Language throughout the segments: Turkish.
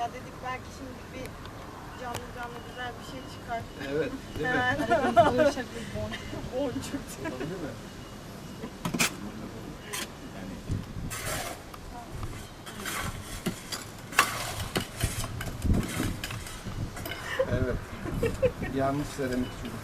Ya dedik belki şimdi bir canlı canlı güzel bir şey çıkar. Evet. Değil mi? Hemen boncuk. Olabilir mi? Evet. Yanlış seramik çubuk.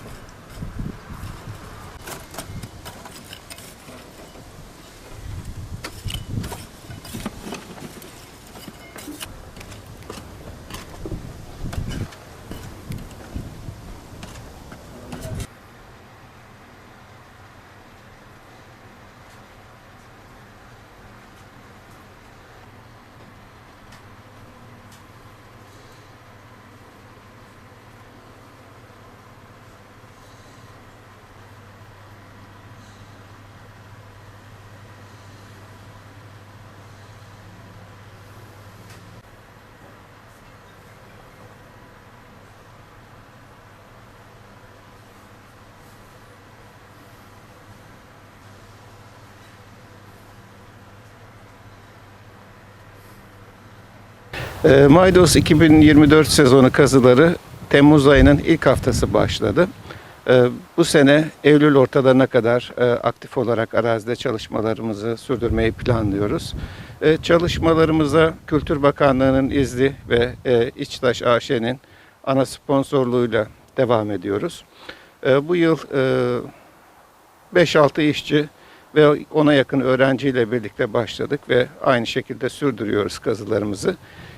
E, Maydos 2024 sezonu kazıları Temmuz ayının ilk haftası başladı. E, bu sene Eylül ortalarına kadar e, aktif olarak arazide çalışmalarımızı sürdürmeyi planlıyoruz. E, çalışmalarımıza Kültür Bakanlığı'nın izni ve e, İçtaş AŞ'nin ana sponsorluğuyla devam ediyoruz. E, bu yıl e, 5-6 işçi ve ona yakın öğrenciyle birlikte başladık ve aynı şekilde sürdürüyoruz kazılarımızı.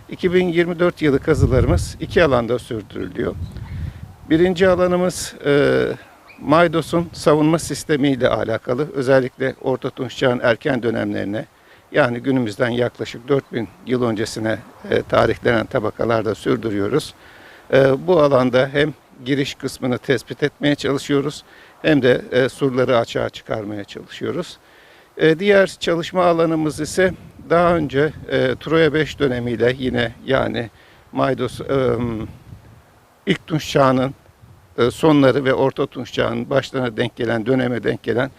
2024 yılı kazılarımız iki alanda sürdürülüyor. Birinci alanımız e, Maydos'un savunma sistemiyle alakalı. Özellikle Orta Tunç Çağı'nın erken dönemlerine yani günümüzden yaklaşık 4000 yıl öncesine e, tarihlenen tabakalarda sürdürüyoruz. E, bu alanda hem giriş kısmını tespit etmeye çalışıyoruz hem de e, surları açığa çıkarmaya çalışıyoruz. E, diğer çalışma alanımız ise daha önce e, Troya 5 dönemiyle yine yani Maydos e, ilk Tunç Çağı'nın e, sonları ve Orta Tunç Çağı'nın başlarına denk gelen döneme denk gelen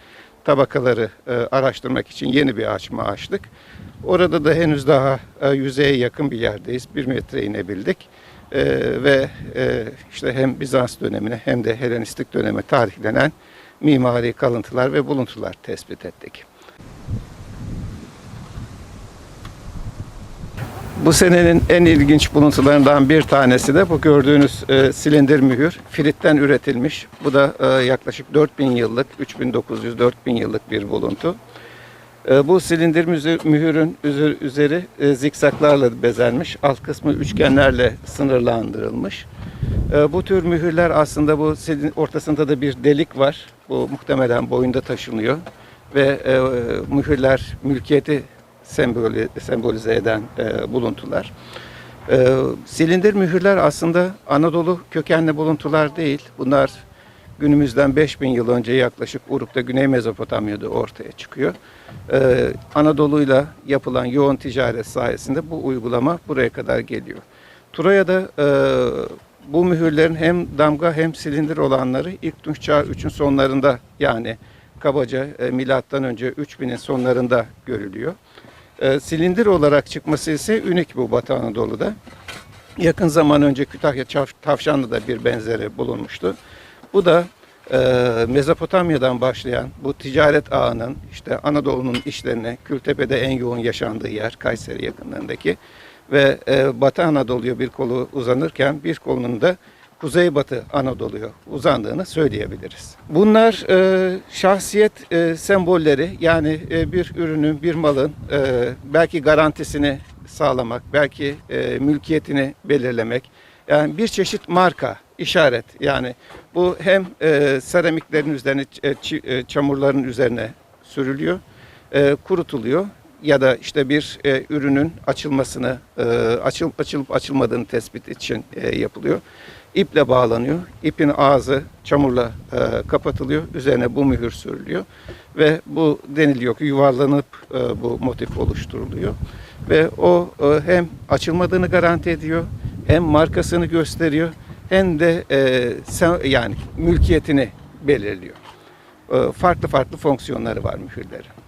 tabakaları e, araştırmak için yeni bir açma açtık. Orada da henüz daha e, yüzeye yakın bir yerdeyiz. Bir metre inebildik. E, ve e, işte hem Bizans dönemine hem de Helenistik döneme tarihlenen mimari kalıntılar ve buluntular tespit ettik. Bu senenin en ilginç buluntularından bir tanesi de bu gördüğünüz e, silindir mühür. Firitten üretilmiş. Bu da e, yaklaşık 4000 yıllık, 3900-4000 yıllık bir buluntu. E, bu silindir mühürün üzeri, e, zikzaklarla bezenmiş. Alt kısmı üçgenlerle sınırlandırılmış. E, bu tür mühürler aslında bu silin- ortasında da bir delik var. Bu muhtemelen boyunda taşınıyor. Ve e, mühürler mülkiyeti sembolü, sembolize eden e, buluntular. E, silindir mühürler aslında Anadolu kökenli buluntular değil. Bunlar günümüzden 5000 yıl önce yaklaşık Uruk'ta Güney Mezopotamya'da ortaya çıkıyor. E, Anadolu'yla yapılan yoğun ticaret sayesinde bu uygulama buraya kadar geliyor. Troya'da e, bu mühürlerin hem damga hem silindir olanları ilk Tunç Çağı 3'ün sonlarında yani kabaca e, milattan önce 3000'in sonlarında görülüyor. E, silindir olarak çıkması ise ünik bu Batı Anadolu'da. Yakın zaman önce Kütahya Tavşanlı'da bir benzeri bulunmuştu. Bu da e, Mezopotamya'dan başlayan bu ticaret ağının işte Anadolu'nun işlerine Kültepe'de en yoğun yaşandığı yer Kayseri yakınlarındaki ve e, Batı Anadolu'ya bir kolu uzanırken bir kolunun da Kuzeybatı Anadolu'ya uzandığını söyleyebiliriz. Bunlar e, şahsiyet e, sembolleri yani e, bir ürünün, bir malın e, belki garantisini sağlamak, belki e, mülkiyetini belirlemek. Yani bir çeşit marka, işaret. Yani bu hem e, seramiklerin üzerine, e, e, çamurların üzerine sürülüyor, e, kurutuluyor ya da işte bir e, ürünün açılmasını, e, açıl, açılıp açılmadığını tespit için e, yapılıyor. İple bağlanıyor. İpin ağzı çamurla e, kapatılıyor. Üzerine bu mühür sürülüyor. Ve bu deniliyor ki yuvarlanıp e, bu motif oluşturuluyor. Ve o e, hem açılmadığını garanti ediyor, hem markasını gösteriyor, hem de e, sen- yani mülkiyetini belirliyor. E, farklı farklı fonksiyonları var mühürlerin.